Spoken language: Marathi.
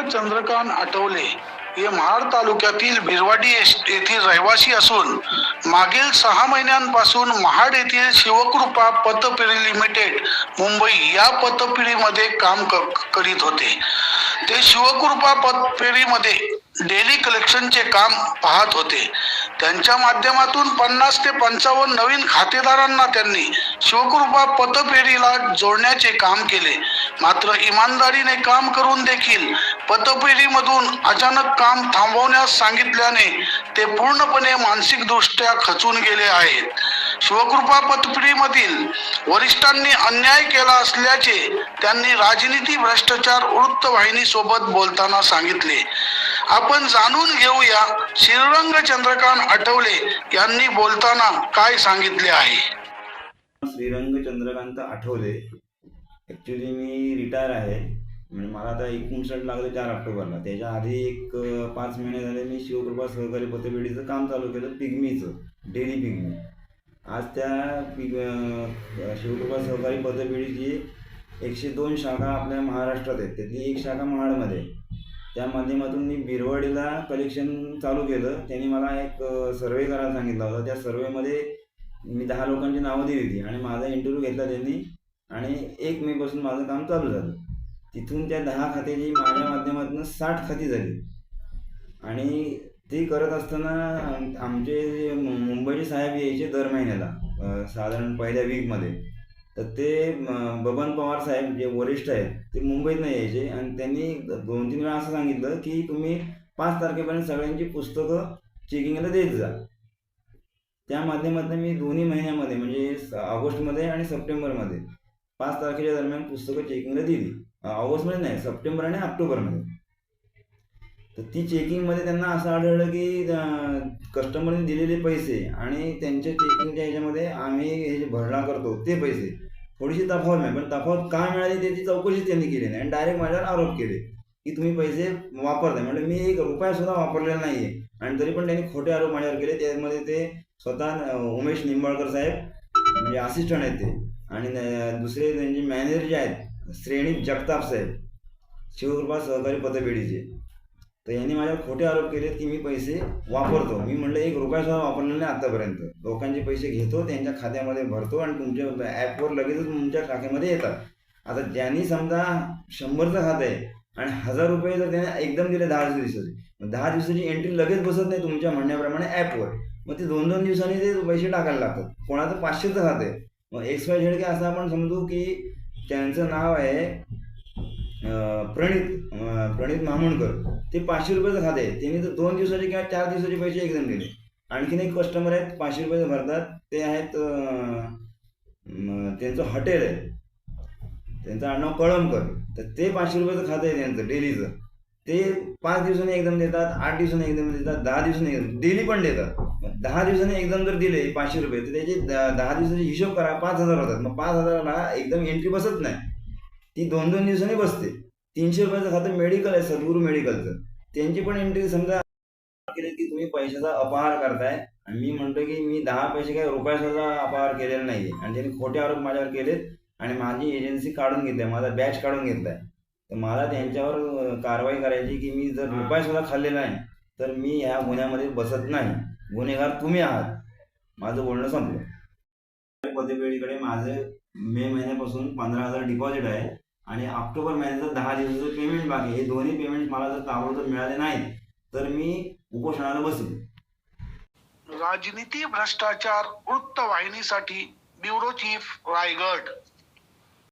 चंद्रकांत आठवले. हे महाड तालुक्यातील भिरवाडी येथील रहिवासी असून मागील सहा महिन्यांपासून महाड येथील शिवकृपा पतपिढी लिमिटेड मुंबई या पतपिढीमध्ये काम क- करीत होते. ते शिवकृपा पतपेढीमध्ये डेली कलेक्शनचे काम पाहत होते. त्यांच्या माध्यमातून पन्नास ते पंचावन्न नवीन खातेदारांना त्यांनी शिवकृपा पतपेढीला जोडण्याचे काम केले. मात्र इमानदारीने काम करून देखील पतपेढीमधून अचानक काम थांबवण्यास सांगितल्याने ते पूर्णपणे मानसिकदृष्ट्या खचून गेले आहेत. शिवकृपा पतपिढीमधील वरिष्ठांनी अन्याय केला असल्याचे त्यांनी राजनीती भ्रष्टाचार वृत्तवाहिनी सोबत बोलताना सांगितले. आपण जाणून घेऊया श्रीरंग चंद्रकांत आठवले यांनी बोलताना काय सांगितले आहे. श्रीरंग चंद्रकांत आठवले. ॲक्च्युली मी रिटायर आहे. म्हणजे मला आता एकोणसाठ लागलं चार ऑक्टोबरला. त्याच्या आधी एक पाच महिने झाले मी शिवकृपा सहकारी पतपेढीचं काम चालू केलं पिगमीचं डेली पिगमी. आज त्या शिवकृपा सहकारी पतपेढीची एकशे दोन शाखा आपल्या महाराष्ट्रात आहेत. त्यातली एक शाखा महाडमध्ये आहे. त्या माध्यमातून मी बिरवाडीला कलेक्शन चालू केलं. त्यांनी मला एक सर्वे करायला सांगितला होता. त्या सर्वेमध्ये मी दहा लोकांची नावं दिली होती आणि माझा इंटरव्ह्यू घेतला त्यांनी आणि एक मेपासून माझं काम चालू झालं. तिथून त्या दहा खात्याची माझ्या माध्यमातून साठ खाती झाली. आणि ते करत असताना आमचे मुंबईचे साहेब यायचे दर महिन्याला साधारण पहिल्या वीकमध्ये तर ते बबन पवार साहेब जे वरिष्ठ आहेत ते मुंबईत नाही यायचे आणि त्यांनी दोन तीन वेळा असं सांगितलं की तुम्ही पाच तारखेपर्यंत सगळ्यांची पुस्तकं चेकिंगला देत जा. त्या माध्यमातून मी दोन्ही महिन्यामध्ये म्हणजे ऑगस्टमध्ये आणि सप्टेंबरमध्ये पाच तारखेच्या दरम्यान पुस्तकं चेकिंगला दिली. ऑगस्टमध्ये नाही सप्टेंबर आणि ऑक्टोबरमध्ये. तर ती चेकिंगमध्ये त्यांना असं आढळलं की कस्टमरने दिलेले पैसे आणि त्यांच्या चेकिंगच्या ह्याच्यामध्ये आम्ही हे जे भरणा करतो ते पैसे. थोडीशी तफावत नाही पण तफावत का मिळाली त्याची चौकशी त्यांनी केली नाही आणि डायरेक्ट माझ्यावर आरोप केले की तुम्ही पैसे वापरताय. म्हणजे मी एक रुपयासुद्धा वापरलेला नाही आहे आणि तरी पण त्यांनी खोटे आरोप माझ्यावर केले. त्यामध्ये ते स्वतः उमेश निंबाळकर साहेब म्हणजे असिस्टंट आहेत ते. आणि दुसरे त्यांचे मॅनेजर जे आहेत श्रेणी जगताप साहेब शिवकृपा सहकारी पतपेढीचे. तर यांनी माझ्यावर खोटे आरोप केले की मी पैसे वापरतो. मी म्हटलं एक रुपयासुद्धा वापरलेला नाही आतापर्यंत. लोकांचे पैसे घेतो त्यांच्या खात्यामध्ये भरतो आणि तुमच्या ॲपवर लगेचच तुमच्या खात्यामध्ये येतात. आता ज्यांनी समजा शंभरचं खातं आहे आणि हजार रुपये जर त्याने एकदम दिले दहा दिवसाचे दहा दिवसाची एंट्री लगेच बसत नाही तुमच्या म्हणण्याप्रमाणे ॲपवर. मग ते दोन दोन दिवसांनी ते पैसे टाकायला लागतात. कोणाचं पाचशेचं खातं आहे. मग एक्स वाय झेड काय असं आपण समजू की त्यांचं नाव आहे प्रणित प्रणित मामुणकर ते पाचशे रुपयाचं खाते. आहे त्यांनी तर दोन दिवसाचे किंवा चार दिवसाचे पैसे एकदम दिले. आणखीन एक कस्टमर आहेत पाचशे रुपयाचं भरतात. ते आहेत त्यांचं हॉटेल आहे. त्यांचं आडनाव कळमकर. तर ते पाचशे रुपयाचं खातं आहे त्यांचं डेलीचं. ते पाच दिवसांनी एकदम देतात आठ दिवसांनी एकदम देतात दहा दिवसांनी एकदम डेली पण देतात. दहा दिवसांनी एकदम जर दिले पाचशे रुपये तर त्याचे दहा दिवसाचे हिशोब करा पाच हजार होतात. मग पाच हजाराला एकदम एंट्री बसत नाही. ती दोन दोन दिवसांनी बसते. तीनशे रुपयाचं खातं मेडिकल आहे सद्गुरू मेडिकलचं त्यांची पण एंट्री समजा केली की तुम्ही पैशाचा अपहार करताय. आणि मी म्हणतो की मी दहा पैसे काय रुपयाचा अपहार केलेला नाही आणि त्यांनी खोटे आरोप माझ्यावर केलेत. आणि माझी एजन्सी काढून घेतली माझा बॅच काढून घेतलाय. तर मला त्यांच्यावर कारवाई करायची की मी जर रुपया सुद्धा खाल्लेला आहे तर मी ह्या गुन्ह्यामध्ये बसत नाही. गुन्हेगार तुम्ही आहात. माझं बोलणं संपलं. पतपेढीकडे माझे मे महिन्यापासून पंधरा हजार डिपॉझिट आहे. आणि ऑक्टोबर महिन्याचं दहा दिवसाचं पेमेंट बाकी हे दोन्ही पेमेंट मला जर ताबडतोब मिळाले नाहीत तर मी उपोषणाला बसेल राजनीती भ्रष्टाचार वृत्तवाहिनीसाठी ब्युरो चीफ रायगड.